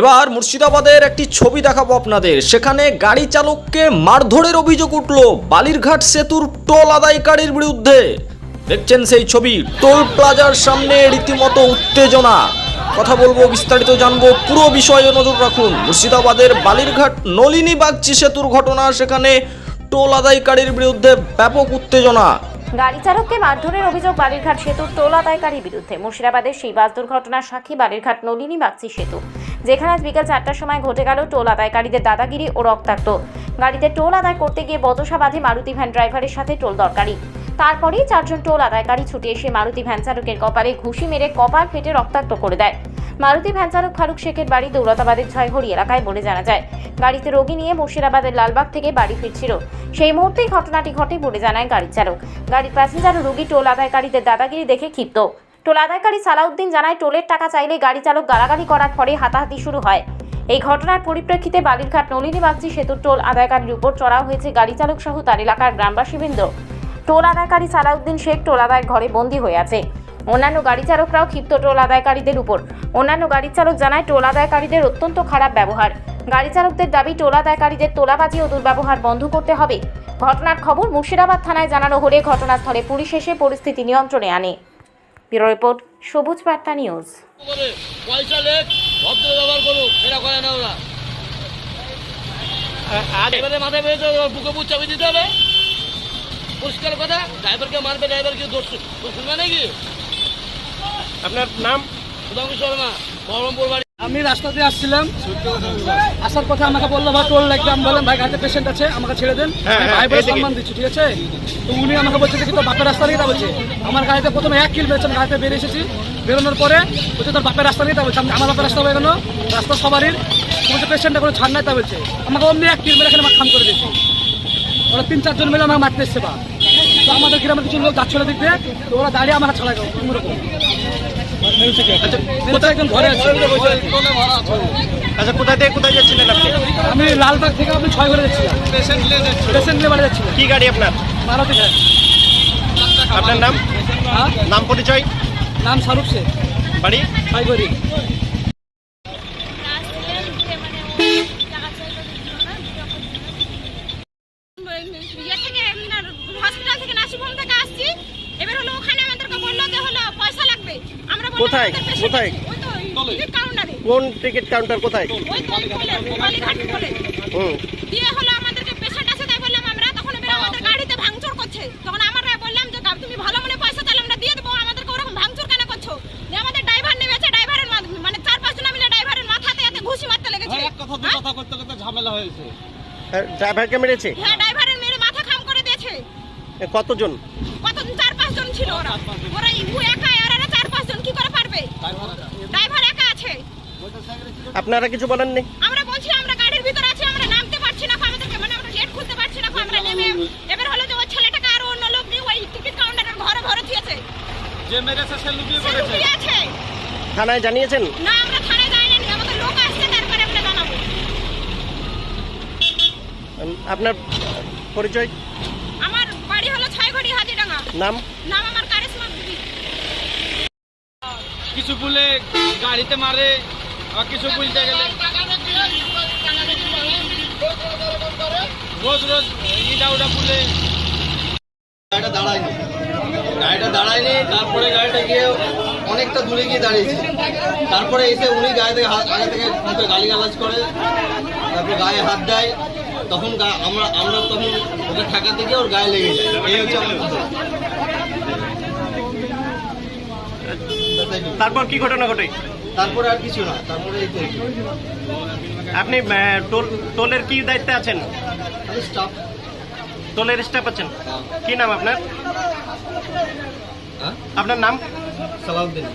এবার মুর্শিদাবাদের একটি ছবি দেখাবো আপনাদের। সেখানে গাড়ি চালককে মারধরের অভিযোগ উঠল বালিরঘাট সেতুর টোল আদায়কারীর বিরুদ্ধে। দেখছেন সেই ছবি, টোল প্লাজার সামনে রীতিমতো উত্তেজনা। কথা বলব, বিস্তারিত জানব, পুরো বিষয়ে নজর রাখুন। মুর্শিদাবাদের বালিরঘাট নলিনী বাগচি সেতুর ঘটনা, সেখানে টোল আদায়কারীর বিরুদ্ধে ব্যাপক উত্তেজনা। গাড়ি চালককে মারধরের অভিযোগ বালিরঘাট সেতুর টোল আদায়কারীর বিরুদ্ধে। মুর্শিদাবাদের সেই বাস দুর্ঘটনার সাক্ষী বালিরঘাট নলিনী বাগচি সেতু। যেখানে আজ বিকেল চারটার সময় ঘটে গেল টোল আদায়কারীদের দাদাগিরি ও রক্তাক্ত। গাড়িতে টোল আদায় করতে গিয়ে বদসা বাঁধে মারুতি ভ্যান ড্রাইভারের সাথে টোল দরকারি। তারপরেই চারজন টোল আদায়কারী ছুটে এসে মারুতি ভ্যান চালকের কপালে ঘুষি মেরে কপাল ফেটে রক্তাক্ত করে দেয়। মারুতি ভ্যান চালক ফারুক শেখের বাড়ি দৌলতাবাদের ছয়ঘড়ি এলাকায় বলে জানা যায়, গাড়িতে রোগী নিয়ে মুর্শিদাবাদের লালবাগ থেকে বাড়ি ফিরছিল। সেই মুহূর্তেই ঘটনাটি ঘটে বলে জানায় গাড়ির চালক। গাড়ির প্যাসেঞ্জার রোগী টোল আদায়কারীদের দাদাগিরি দেখে ক্ষিপ্ত। টোল আদায়কারী সালাউদ্দিন জানায়, টোলের টাকা চাইলে গাড়ি চালক গালাগালি করার পরে হাতাহাতি শুরু হয়। এই ঘটনার পরিপ্রেক্ষিতে বালিরঘাট নলিনী বাগচি সেতুর টোল আদায়কারীর উপর চড়াও হয়েছে গাড়ি চালক সহ তার এলাকার গ্রামবাসীবৃন্দ টোল আদায়কারী সালাউদ্দিন শেখ টোল আদায়ের ঘরে বন্দী হয়ে আছে। অন্যান্য গাড়ি চালকরাও ক্ষিপ্ত টোল আদায়কারীদের উপর। অন্যান্য গাড়ি চালক জানায়, টোল আদায়কারীদের অত্যন্ত খারাপ ব্যবহার। গাড়ি চালকদের দাবি, টোল আদায়কারীদের তোলাবাজি ও দুর্ব্যবহার বন্ধ করতে হবে। ঘটনার খবর মুর্শিদাবাদ থানায় জানানো হলে ঘটনাস্থলে পুলিশ এসে পরিস্থিতি নিয়ন্ত্রণে আনে। ব্যুরো রিপোর্ট সবুজ বার্তা নিউজ। পয়সা লেখ ভদ্র ব্যবহার করুক সেটা করে না ওরা। এবারে মাথায় বুকে বুক দিতে হবে। পরিষ্কার কথা ড্রাইভারকে মারবে ড্রাইভার কি দোষ দোষ শুনবে নাকি? আপনার নাম? সুধাংশু শর্মা বহরমপুর বাড়ি। আমি রাস্তা দিয়ে আসছিলাম। আসার পথে আমাকে বলল ভাই টোল লাগবে আমি বললাম ভাই গাড়িতে পেশেন্ট আছে আমাকে ছেড়ে দেন। হ্যাঁ, হ্যাঁ, ভাই বলে। সম্মান দিচ্ছি ঠিক আছে? তো উনি আমাকে বলছে যে তোর বাপের রাস্তা নিয়ে তা বলছে আমার গাড়িতে প্রথমে এক কিল বেরোচ্ছে গাড়িতে বেরিয়ে এসেছি। বেরোনোর পরে বলছে তোর বাপের রাস্তা নিয়ে তা বলছে আমি- আমার বাপের রাস্তা হয়ে গেল রাস্তা সবারই। বলছে পেশেন্টটা কোনো ছাড় নাই তা বলছে। আমাকে অমনি এক কিল মেরে এখানে আমার খাম করে দিয়েছে। ওরা তিন চারজন মিলে আমাকে মারতে এসছে বা। তো আমাদের গ্রামের কিছু লোক যাচ্ছিল দিয়ে তো ওরা দাঁড়িয়ে আমাকে ছাড়া গেল কোনোরকম মেরেছে একজন ঘরে আছে আচ্ছা কোথায় থেকে কোথায় যাচ্ছিলেন আপনি? আমি লালবাগ থেকে আপনি ছয় ঘরে যাচ্ছিলাম। পেশেন্ট বাড়ি যাচ্ছিলাম। কি গাড়ি আপনার? মারুতি ভ্যান আপনার নাম? হ্যাঁ? নাম পরিচয়? নাম শাহরুখ শেখ। বাড়ি? ছয় করি ইয়ে থেকে আপনার হসপিটাল থেকে নার্সিংহোম থেকে আসছি এবার হলো ওখানে আমাদেরকে বলল যে হলো পয়সা লাগবে আমরা বললাম কোথায়? কোথায়? কোন টিকিট কাউন্টার কোথায়? হুম। দিয়ে হলো আমাদেরকে পেশেন্ট আছে তাই বললাম আমরা তখন আমাদের গাড়িতে ভাঙচুর করছে তখন আমরা বললাম যে "গাব- তুমি ভালো মনে পয়সা তাহলে আমরা দিয়ে দেবো আমাদেরকে ওরকম ভাঙচুর কেন করছ দিয়ে আমাদের ড্রাইভার নেমেছে ড্রাইভারের মানে চার পাঁচ জন মিলে ড্রাইভারের মাথাতে এতে ঘুষি মারতে লেগেছে হ্যাঁ? আর ড্রাইভারকে মেরেছে? হ্যাঁ ড্রাইভারের মেরে মাথা খাম করে দিয়েছে। এ, কতজন? চার পাঁচ জন ছিল ওরা। ওরা একা ড্রাইভার একা আছে? আপনারা কিছু বলেননি? আমরা বলছি আমরা গাড়ির ভিতরে আছি আমরা নামতে পারছি না আমাদেরকে মানে আমরা গেট খুলতে পারছি না আমরা নেমে এবার হলো যে ওই ছেলেটাকে আর অন্য লোক নিয়ে ওই টিকিট কাউন্টারের ঘরে ভরে দিয়েছে। যে মেরেছে সে লুকিয়ে আছে। থানায় জানিয়েছেন? না আমরা থানায় যাইনি আমাদের লোক আসছে তারপরে আমরা জানাব। আপনার পরিচয়? আমার বাড়ি হলো ছয়ঘড়ি হাজিডাঙ্গা নাম? নাম আমার কিছু বলে গাড়িতে মারে আর কিছু বলতে গেলে রোজ রোজ ইটা ওটা বলে গাড়িটা দাঁড়ায়নি। গাড়িটা দাঁড়ায়নি, তারপরে গাড়িটা গিয়ে অনেকটা দূরে গিয়ে দাঁড়িয়েছে। তারপরে এসে উনি গায়ে থেকে হাত আগে থেকে মুখে গালি গালাজ করে, তারপরে গায়ে হাত দেয়। তখন আমরা আমরা তখন ওকে ঠেকাতে গিয়ে ওর গায়ে লেগে যায়। এই হচ্ছে আমার। তারপর কি ঘটনা ঘটে? তারপরে আর কিছু না তারপরে এই তো আপনি টোল টোলের কি দায়িত্বে আছেন? স্টাফ টোলের স্টাফ আছেন? কি নাম আপনার? হ্যাঁ? আপনার নাম? সালাউদ্দিন।